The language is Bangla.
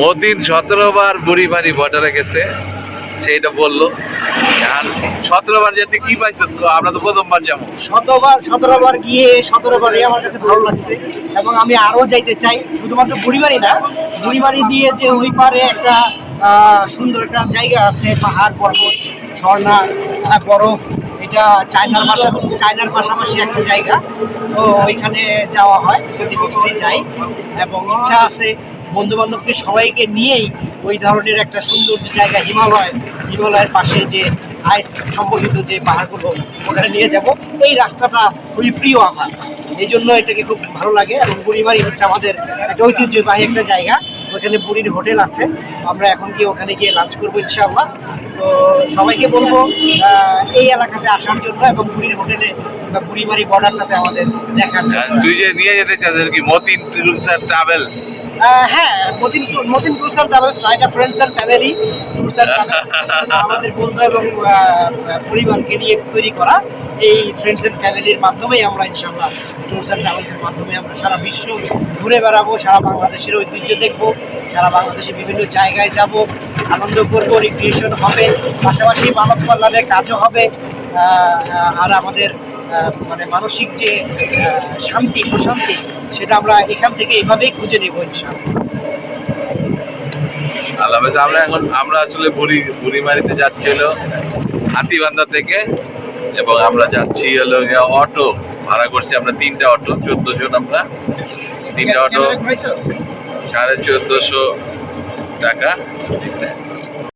মতিন সতেরো বার বুড়ি বাড়ি বর্ডারে গেছে, সেইটা বলল। আর সতেরো বার যেতে কি পাইছেন আমরা তো প্রথমবার যাব। শতবার সতেরোবার গিয়ে সতেরোবারই আমার কাছে ভালো লাগছে এবং আমি আরও যাইতে চাই। শুধুমাত্র বুড়িবাড়ি না বুড়িবাড়ি দিয়ে যে ওই পারে একটা সুন্দর একটা জায়গা আছে, পাহাড় পর্বত, ঝর্ণা বরফ, এটা চায়নার পাশা চায়নার পাশাপাশি একটা জায়গা। তো ওইখানে যাওয়া হয় প্রতি বছরই যাই এবং ইচ্ছা আছে বন্ধু বান্ধবকে সবাইকে নিয়েই ওই ধরনের একটা সুন্দর জায়গা হিমালয়, হিমালয়ের পাশে যে আইস সম্বলিত যে পাহাড়গুলো, ওখানে নিয়ে যাব। এই রাস্তাটা খুবই প্রিয় আমার। এই জন্য এটাকে খুব ভালো লাগে এবং বুড়িবাড়ি হচ্ছে আমাদের একটা ঐতিহ্যবাহী একটা জায়গা। ওখানে পুরীর হোটেল আছে। আমরা এখন গিয়ে ওখানে গিয়ে লাঞ্চ করব ইনশাআল্লাহ। তো সবাইকে বলব এই এলাকাতে আসার জন্য এবং পুরীর হোটেলে বা বুড়িমারি বর্ডারটাতে আমাদের দেখার তুই যে নিয়ে যেতে চাচ্ছিস কি? মতিন ট্রাভেলস হ্যাঁ Matin Matin tours and travels এটা friends and family tours and travels আমাদের বন্ধু এবং পরিবারকে নিয়ে তৈরি করা এই ফ্রেন্ডস অ্যান্ড ফ্যামিলির মাধ্যমেই আমরা ইনশাআল্লাহ ট্যুরস অ্যান্ড ট্রাভেলসের মাধ্যমে আমরা সারা বিশ্ব ঘুরে বেড়াবো, সারা বাংলাদেশের ঐতিহ্য দেখব, সারা বাংলাদেশে বিভিন্ন জায়গায় যাব, আনন্দ করব রিক্রিয়েশন হবে, পাশাপাশি মানব কল্যাণের কাজও হবে আর আমাদের মানে মানসিক যে শান্তি প্রশান্তি সেটা আমরা এখান থেকে এভাবেই খুঁজে নেব ইনশাআল্লাহ। আল্লাহ। আমরা এখন আমরা আসলে বুড়ি বুড়িমারিতে যাচ্ছি হলো হাতিবান্ধা থেকে এবং আমরা যাচ্ছি হলো অটো। ভাড়া করছি আমরা তিনটা অটো চোদ্দ জন আমরা? তিনটা অটো। সাড়ে চোদ্দশো টাকা।